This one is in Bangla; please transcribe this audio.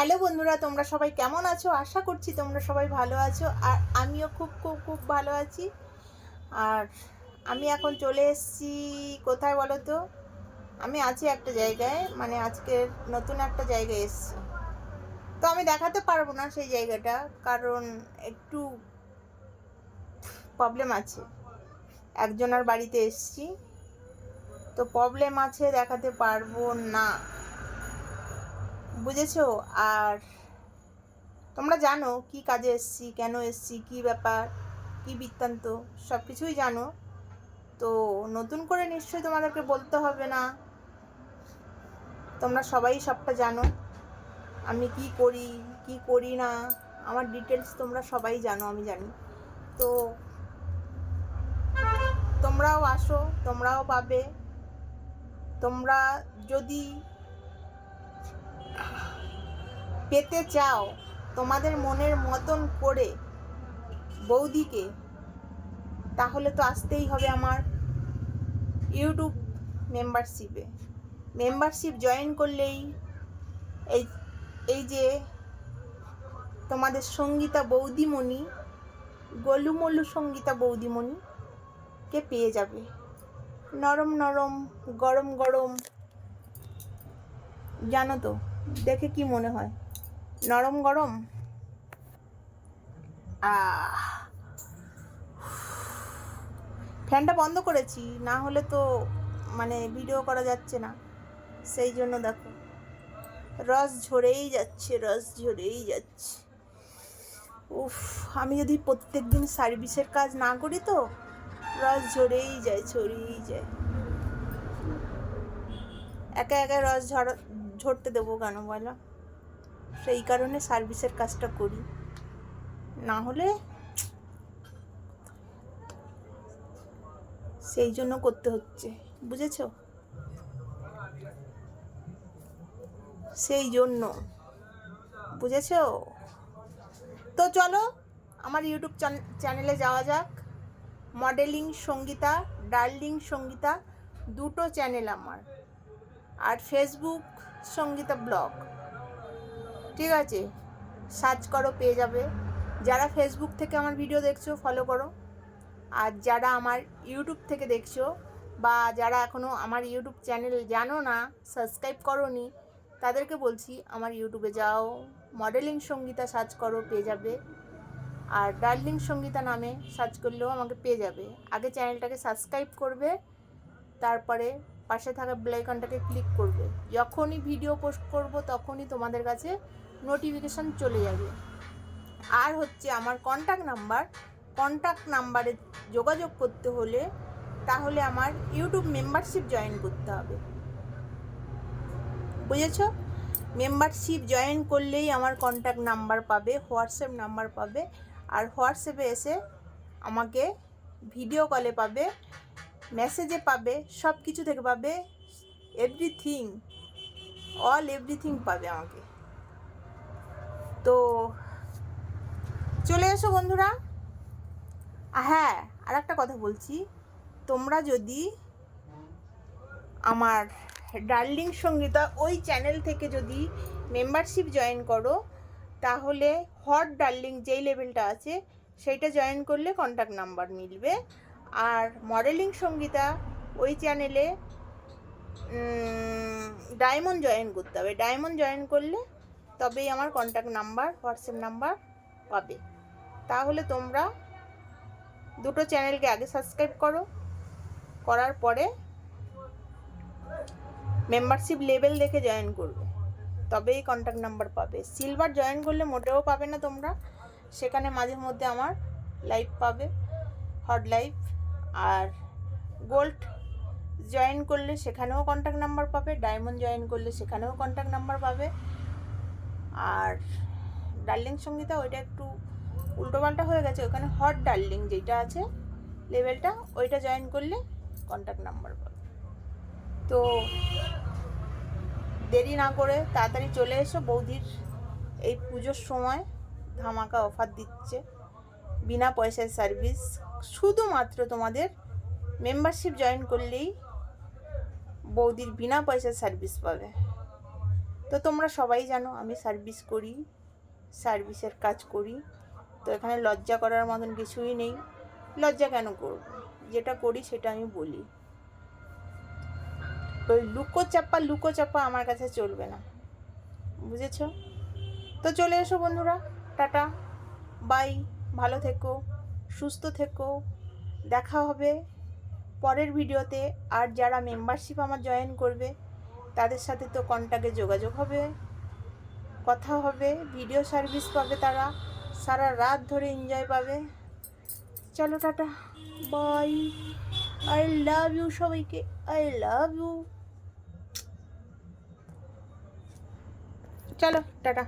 হ্যালো বন্ধুরা, তোমরা সবাই কেমন আছো? আশা করছি তোমরা সবাই ভালো আছো আর আমিও খুব খুব খুব ভালো আছি। আর আমি এখন চলে এসেছি, কোথায় বলো তো? আমি আছি একটা জায়গায় মানে আজকের নতুন একটা জায়গায় এসেছি। তো আমি দেখাতে পারব না সেই জায়গাটা, কারণ একটু প্রবলেম আছে। একজনের বাড়িতে এসেছি, তো প্রবলেম আছে দেখাতে পারব না। বুঝেছ? আর তোমরা জানো কি কাজে এসছি, কেন এসছি, কি ব্যাপার, কি বৃত্তান্ত সব কিছুই জানো। তো নতুন করে নিশ্চয়ই তোমাদেরকে বলতে হবে না। তোমরা সবাই সবটা জানো। আমি কি করি কি করি না, আমার ডিটেলস তোমরা সবাই জানো, আমি জানি। তো তোমরাও আসো, তোমরাও পাবে। তোমরা যদি পেতে চাও তোমাদের মনের মতন করে বৌদিকে, তাহলে তো আসতেই হবে আমার ইউটিউব মেম্বারশিপে। মেম্বারশিপ জয়েন করলেই এই এই যে তোমাদের সঙ্গীতা বৌদিমণি, গলুমলু সঙ্গীতা বৌদিমণি কে পেয়ে যাবে। নরম নরম, গরম গরম, জানো তো, দেখে কি মনে হয়? নরম গরম? ফ্যানটা বন্ধ করেছি, না হলে তো মানে ভিডিও করা যাচ্ছে না। সেই জন্য দেখো, রস ঝরেই যাচ্ছে, রস ঝরেই যাচ্ছে। উফ, আমি যদি প্রত্যেক দিন সার্ভিসের কাজ না করি তো, রস ঝরেই যায় ছড়িয়েই যায়। একা একা রস ঝরা, ঝরতে দেবো কেন বলো? সেই কারণে সার্ভিসের কাজটা করি। না হলে সেই জন্য করতে হচ্ছে, বুঝেছ? সেই জন্য, বুঝেছ? তো চলো, আমার ইউটিউব চ্যানেলে যাওয়া যাক। মডেলিং সঙ্গীতা, ডার্লিং সঙ্গীতা, দুটো চ্যানেল আমার। আর ফেসবুক সঙ্গীতা ব্লগ। ঠিক আছে সার্চ করো, পেয়ে যাবে। যারা ফেসবুক থেকে আমার ভিডিও দেখছ ফলো করো। আর যারা আমার ইউটিউব থেকে দেখছ, বা যারা এখনও আমার ইউটিউব চ্যানেল জানো না সাবস্ক্রাইব করোনি, তাদেরকে বলছি, আমার ইউটিউবে যাও। মডেলিং সঙ্গীতা সার্চ করো, পেয়ে যাবে। আর ডার্লিং সঙ্গীতা নামে সার্চ করলেও আমাকে পেয়ে যাবে। আগে চ্যানেলটাকে সাবস্ক্রাইব করবে, তারপরে পাশে থাকা বেলাইকনটাকে ক্লিক করবে। যখনই ভিডিও পোস্ট করব, তখনই তোমাদের কাছে নোটিফিকেশান চলে যাবে। আর হচ্ছে আমার কন্ট্যাক্ট নাম্বার কন্ট্যাক্ট নাম্বারে যোগাযোগ করতে হলে তাহলে আমার ইউটিউব মেম্বারশিপ জয়েন করতে হবে। বুঝেছ? মেম্বারশিপ জয়েন করলেই আমার কন্ট্যাক্ট নাম্বার পাবে হোয়াটসঅ্যাপ নাম্বার পাবে, আর হোয়াটসঅ্যাপে এসে আমাকে ভিডিও কলে পাবে মেসেজে পাবে সব কিছু থেকে পাবে এভরিথিং অল এভরিথিং পাবে আমাকে। তো চলে এসো বন্ধুরা। হ্যাঁ আর একটা কথা বলছি। তোমরা যদি আমার ডার্লিং সঙ্গীতা ওই চ্যানেল থেকে যদি মেম্বারশিপ জয়েন করো, তাহলে হট ডার্লিং যেই লেভেলটা আছে, সেইটা জয়েন করলে কন্ট্যাক্ট নাম্বার মিলবে। আর মডেলিং সঙ্গীতা ওই চ্যানেলে ডায়মন্ড জয়েন করতে হবে। ডায়মন্ড জয়েন করলে তবেই আমার কন্ট্যাক্ট নাম্বার হোয়াটসঅ্যাপ নাম্বার পাবে। তাহলে তোমরা দুটো চ্যানেলকে আগে সাবস্ক্রাইব করো, করার পরে মেম্বারশিপ লেভেল দেখে জয়েন করবে। তবেই কন্ট্যাক্ট নাম্বার পাবে। সিলভার জয়েন করলে মোটেও পাবে না তোমরা। সেখানে মাঝে মধ্যে আমার লাইভ পাবে হট লাইভ আর গোল্ড জয়েন করলে সেখানেও কন্ট্যাক্ট নাম্বার পাবে ডায়মন্ড জয়েন করলে সেখানেও কন্ট্যাক্ট নাম্বার পাবে। আর ডার্লিং সঙ্গীতা ওইটা একটু উল্টোপাল্টা হয়ে গেছে, ওখানে হট ডার্লিং যেটা আছে লেভেলটা ওইটা জয়েন করলে কন্ট্যাক্ট নাম্বার পাবে। তো দেরি না করে তাড়াতাড়ি চলে এসো, বৌদির এই পুজোর সময় ধামাকা অফার দিচ্ছে বিনা পয়সায় সার্ভিস শুধুমাত্র তোমাদের মেম্বারশিপ জয়েন করলেই বৌদির বিনা পয়সার সার্ভিস পাবে। তো তোমরা সবাই জানো আমি সার্ভিস করি সার্ভিসের কাজ করি। তো এখানে লজ্জা করার মতন কিছুই নেই। লজ্জা কেন করব? যেটা করি সেটা আমি বলি। ওই লুকো চাপা লুকো চাপা আমার কাছে চলবে না। বুঝেছ? তো চলে এসো বন্ধুরা। টাটা। বাই ভালো থেকো। সুস্থ থেকো। দেখা হবে পরের ভিডিওতে আর যারা মেম্বারশিপ আমার জয়েন করবে তাদের সাথে তো কন্ট্যাক্টে যোগাযোগ হবে, কথা হবে ভিডিও সার্ভিস পাবে তারা, সারা রাত ধরে এনজয় পাবে। চলো tata bye I love you সবাইকে আই লাভ ইউ চলো, টাটা।